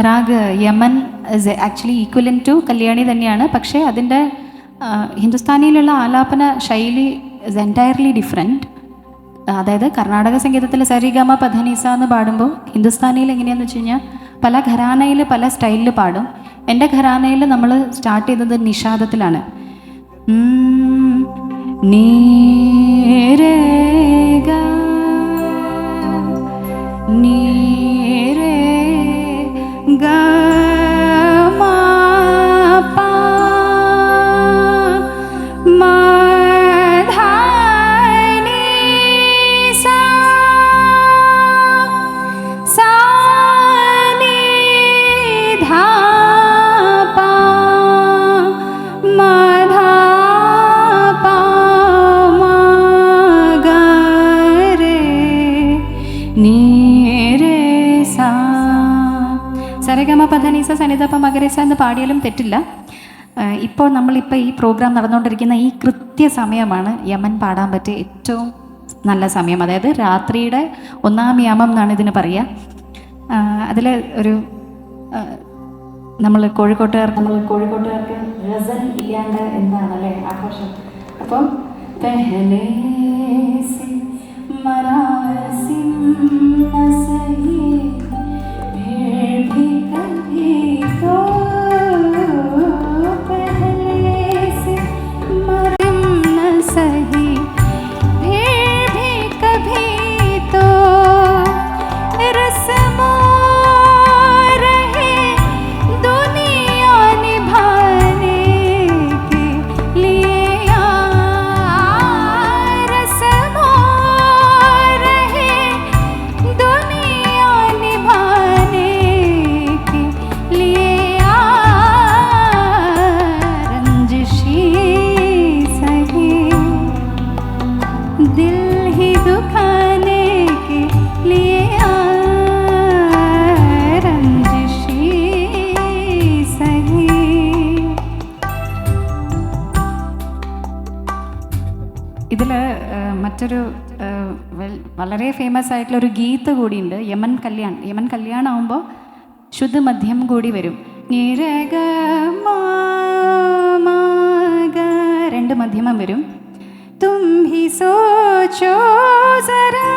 Raag Yaman is actually equivalent to Kalyani തന്നെയാണ്. പക്ഷേ അതിന്റെ ഹിന്ദുസ്ഥാനിയിലുള്ള ആലാപന ശൈലി ഇസ് എന്റയർലി ഡിഫറെന്റ് അതായത് കർണാടക സംഗീതത്തിൽ സരിഗമ പധനീസ എന്ന് പാടുമ്പോൾ ഹിന്ദുസ്ഥാനിയിൽ എങ്ങനെയാണെന്ന് വെച്ച് കഴിഞ്ഞാൽ പല ഘരാനയിൽ പല സ്റ്റൈലിൽ പാടും. എന്റെ ഘരാനയിൽ നമ്മൾ സ്റ്റാർട്ട് ചെയ്തത് നിഷാദത്തിലാണ്. ഉം, എന്ന് പാടിയാലും തെറ്റില്ല. ഇപ്പോൾ നമ്മളിപ്പോൾ ഈ പ്രോഗ്രാം നടന്നുകൊണ്ടിരിക്കുന്ന ഈ കൃത്യസമയമാണ് യമൻ പാടാൻ പറ്റിയ ഏറ്റവും നല്ല സമയം. അതായത് രാത്രിയുടെ ഒന്നാം യാമം എന്നാണ് ഇതിന് പറയുക. അതിൽ ഒരു നമ്മൾ കോഴിക്കോട്ടുകാർക്ക് നമ്മൾ കോഴിക്കോട്ടുകാർക്ക് റസൻ ഇല്ലാണ്ട് എന്താണല്ലേ ആഘോഷം? അപ്പം പെഹലേ സി മരാസിം വളരെ ഫേമസ് ആയിട്ടുള്ള ഒരു ഗീത്ത് കൂടിയുണ്ട് യമൻ കല്യാൺ. യമൻ കല്യാൺ ആവുമ്പോൾ ശുദ്ധ മധ്യം കൂടി വരും. നിരക രണ്ട് മധ്യമം വരും. തും ഹി സോച്ചോ സരാ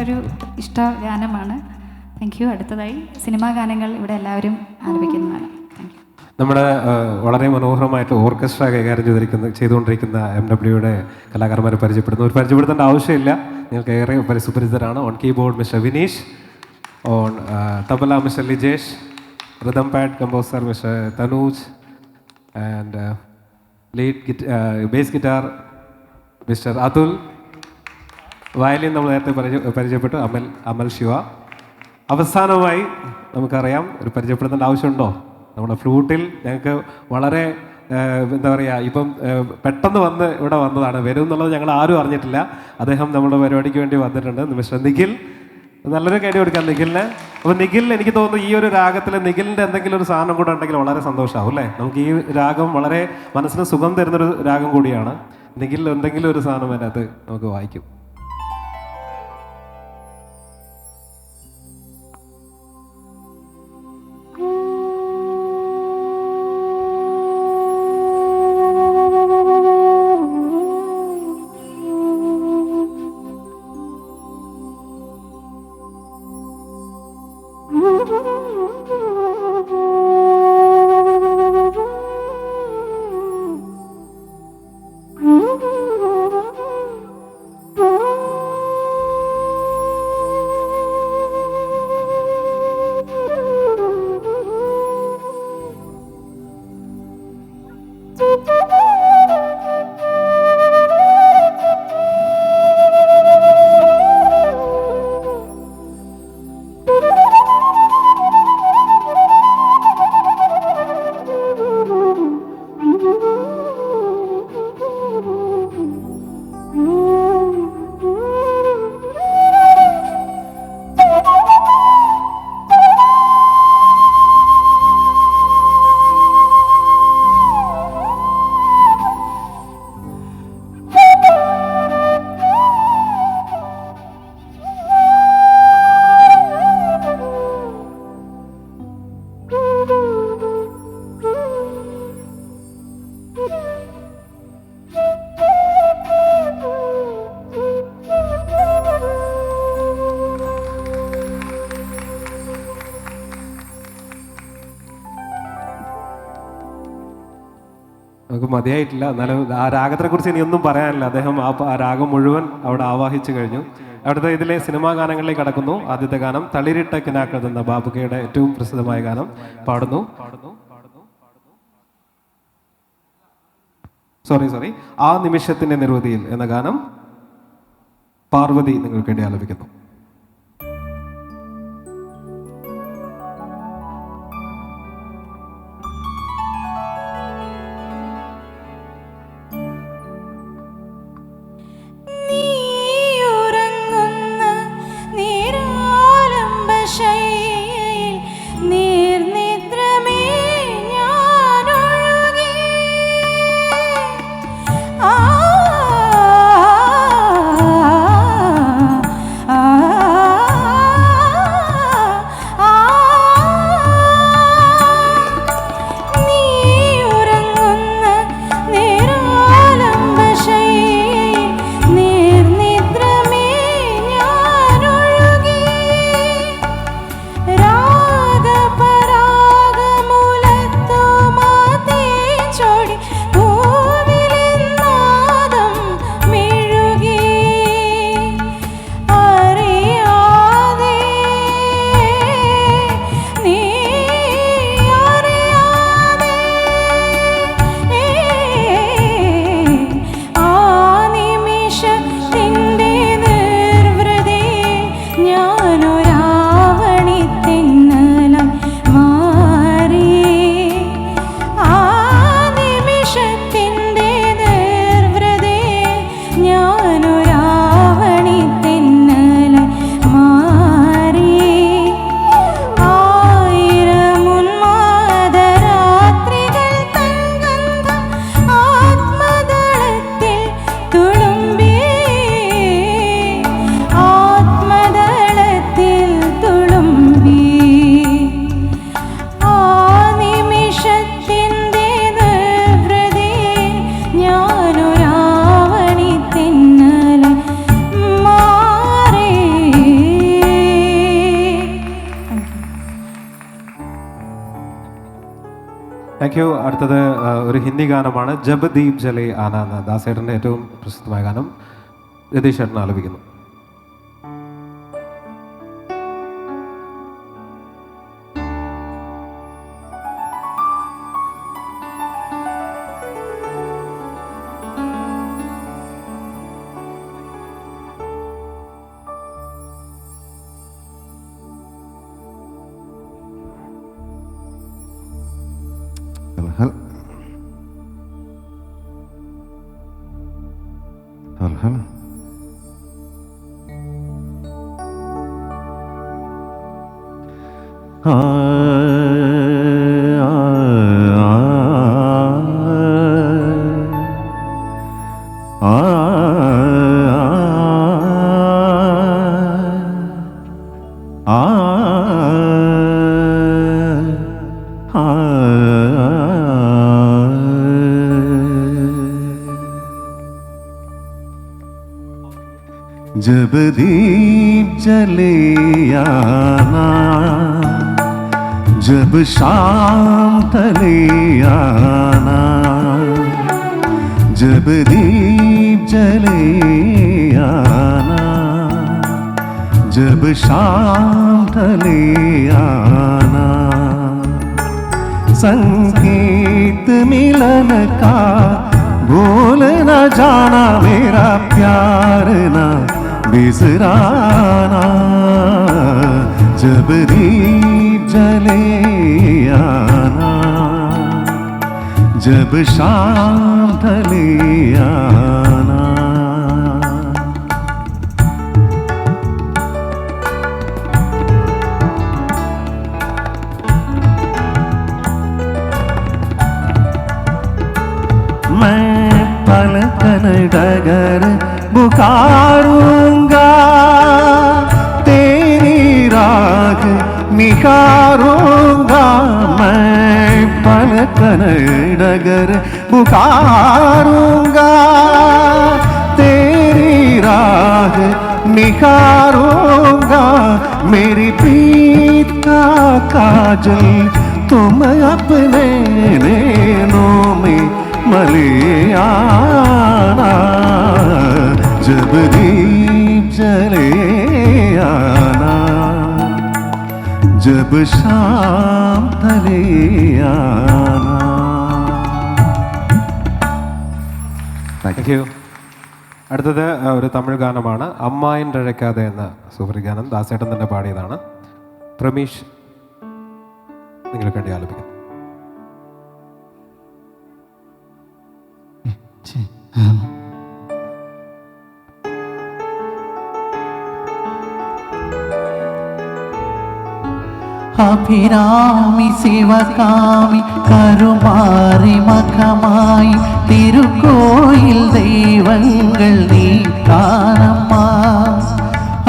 ഒരു ഇഷ്ട ഗാനമാണ് താങ്ക് യു അടുത്തതായി സിനിമാ ഗാനങ്ങൾ ഇവിടെ എല്ലാവരും യു നമ്മുടെ വളരെ മനോഹരമായിട്ട് ഓർക്കസ്ട്ര കൈകാര്യം ചെയ്തിരിക്കുന്ന ചെയ്തുകൊണ്ടിരിക്കുന്ന എം ഡബ്ല്യുയുടെ കലാകാരന്മാരെ പരിചയപ്പെടുന്നു ഒരു പരിചയപ്പെടുത്തേണ്ട ആവശ്യമില്ല. നിങ്ങൾക്ക് ഏറെ പരിസുപരിചിതരാണ് on keyboard Mister Vineesh on tabla Mister Lijesh rhythm pad composer Mister Thanooj and lead bass guitar Mister Athul violin നമ്മൾ നേരത്തെ പരിചയ പരിചയപ്പെട്ടു അമൽ അമൽ ശിവ. അവസാനമായി നമുക്കറിയാം ഒരു പരിചയപ്പെടുത്തേണ്ട ആവശ്യമുണ്ടോ? നമ്മുടെ ഫ്ലൂട്ടിൽ ഞങ്ങൾക്ക് വളരെ എന്താ പറയുക ഇപ്പം പെട്ടെന്ന് വന്ന് ഇവിടെ വന്നതാണ്. വരും എന്നുള്ളത് ഞങ്ങൾ ആരും അറിഞ്ഞിട്ടില്ല. അദ്ദേഹം നമ്മുടെ പരിപാടിക്ക് വേണ്ടി വന്നിട്ടുണ്ട്. മിസ്റ്റർ നിഖിൽ നല്ലൊരു കൈഡി കൊടുക്കാം നിഖിലിന്. അപ്പോൾ നിഖിൽ എനിക്ക് തോന്നുന്നു ഈ ഒരു രാഗത്തിൽ നിഖിലിന്റെ എന്തെങ്കിലും ഒരു സാധനം കൂടെ ഉണ്ടെങ്കിൽ വളരെ സന്തോഷമാവും അല്ലേ? നമുക്ക് ഈ രാഗം വളരെ മനസ്സിന് സുഖം തരുന്നൊരു രാഗം കൂടിയാണ്. നിഖിലിൽ എന്തെങ്കിലും ഒരു സാധനം അതിനകത്ത് നമുക്ക് വായിക്കും. Oh. മതിയായിട്ടില്ല. എന്നാലും ആ രാഗത്തെക്കുറിച്ച് ഇനി ഒന്നും പറയാനില്ല. അദ്ദേഹം ആ രാഗം മുഴുവൻ അവിടെ ആവാഹിച്ചു കഴിഞ്ഞു. അവിടുത്തെ ഇതിലെ സിനിമാ ഗാനങ്ങളിലേക്ക് കടക്കുന്നു. ആദ്യത്തെ ഗാനം തളിരിട്ട കിനാക്കൾ എന്ന ബാബുക്കയുടെ ഏറ്റവും പ്രസിദ്ധമായ ഗാനം പാടുന്നു. സോറി സോറി ആ നിമിഷത്തിന്റെ നിരവധിയിൽ എന്ന ഗാനം പാർവതി നിങ്ങൾക്ക് വേണ്ടി ആലപിക്കുന്നു. താങ്ക് യു അടുത്തത് ഒരു ഹിന്ദി ഗാനമാണ് ജബ് ദീപ് ജലേ ആന എന്ന ദാസേട്ടന്റെ ഏറ്റവും പ്രസിദ്ധമായ ഗാനം രതീഷ് ചേട്ടൻ ആലപിക്കുന്നു. Huh. जब दीप जले आना, जब शाम ढले आना, जब दीप जले आना, जब शाम ढले आना संगीत मिलन का भूल न जाना मेरा प्यार ना। बिसराना जब दीप जले आना। जब शाम ढले आना। मैं पलकन डगर बुखारूँगा तेरी राग निखारूँगा। मैं पलकन डगर बुखारूँगा तेरी राग निखारूँगा। मेरी प्रीत का काजल तुम अपने नैनों में मले आना। जब दीप जले आना जब शाम ढले आना താങ്ക് യു അടുത്തത് ആ, ഒരു തമിഴ് ഗാനമാണ് അമ്മായിൻ രഴയ്ക്കാതെ എന്ന സൂപ്പർ ഗാനം ദാസേട്ടൻ തന്നെ പാടിയതാണ് പ്രമീഷ് നിങ്ങൾക്ക് വേണ്ടി ആലപിക്കുന്നു അഭിരാമി ശിവകാമി കരുമാറി മഖമായി തിരുക്കോയിൽ ദൈവങ്ങൾ നീ കാണമ്മ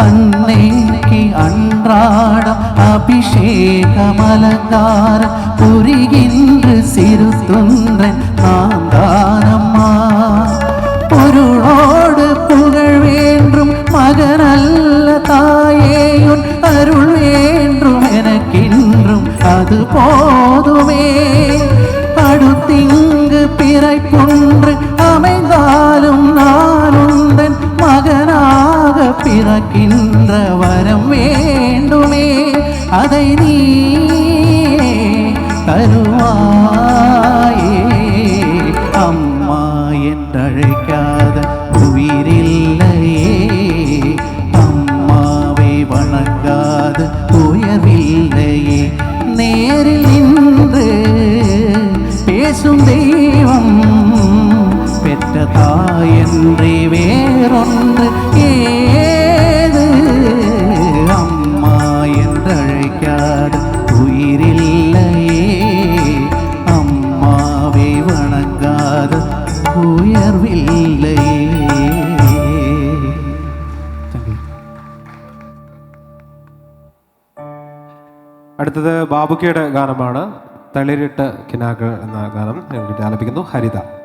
അന്നേക്ക് അൻറാടം അഭിഷേകമലങ്കാരം പുരികിന്ന് സിരുത്തും என்ற வரம் வேண்டுமே அதை நீ தருவாயே. அம்மா என்றழைக்காத അടുത്തത് ബാബുക്കയുടെ ഗാനമാണ് തളിരിട്ട് കിനാക്കൾ എന്ന ഗാനം ആലപിക്കുന്നു. ഹരിത.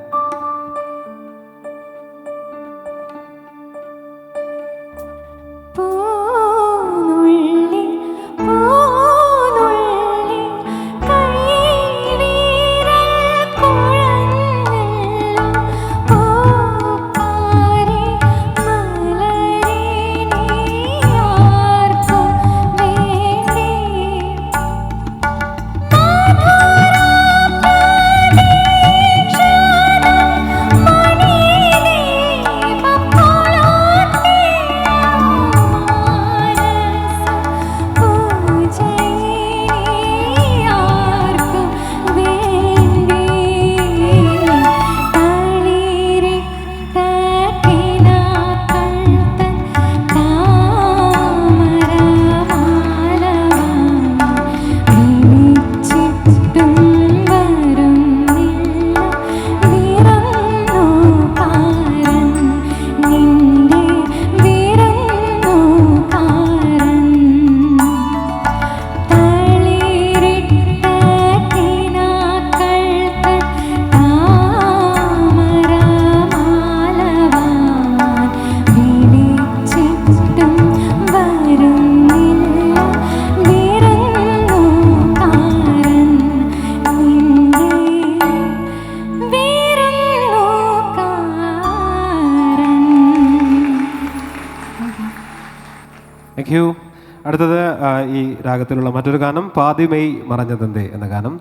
ഈ രാഗത്തിലുള്ള മറ്റൊരു ഗാനം പാതിമേയ് മറഞ്ഞതെന്തേ എന്ന ഗാനം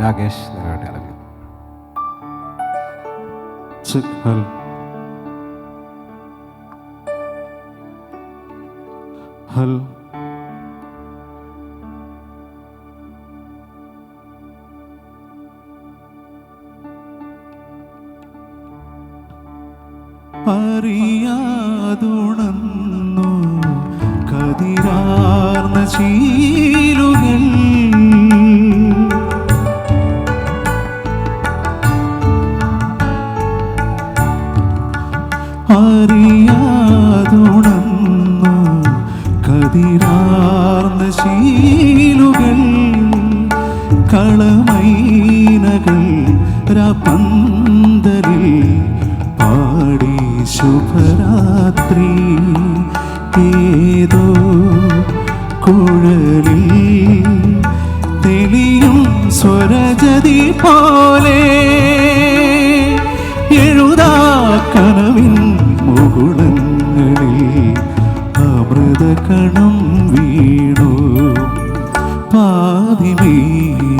രാകേഷ് നിങ്ങളുടെ അളവിൽ. ഹൽ. അറിയാതുണന്നു കതിരാ 心